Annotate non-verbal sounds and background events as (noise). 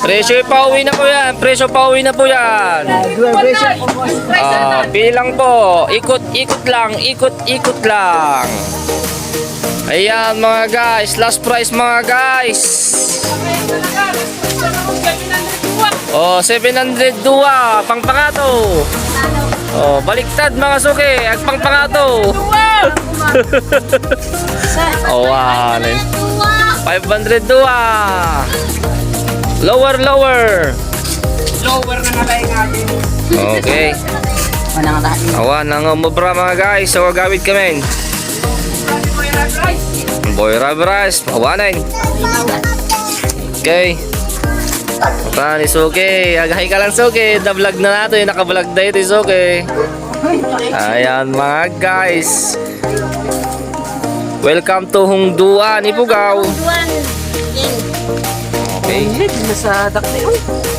Presyo pauwi na po yan. Presyo pauwi na po yan. Ah, bilang po. Ikot, ikot lang. Ikot, ikot lang. Ayan mga guys. Last price mga guys. Oh, 700 dua. Pang pangato. Oh, baliktad mga suki. Ang pang pangato. (laughs) Oh, wow. 500 dua. Lower, lower. Lower na nga tayo natin. Okay. Ano nga tayo? Awan, nang umubra mga guys. So, gagawid kami. Boy Rab Rice, awanan. Okay. Ito ni Suki. Agahay ka lang Suki. Na-vlog na natin. Naka-vlog na ito Suki. Ayan mga guys. Welcome to Hungduan, Ipugaw. Okay. Nasa dak na yun.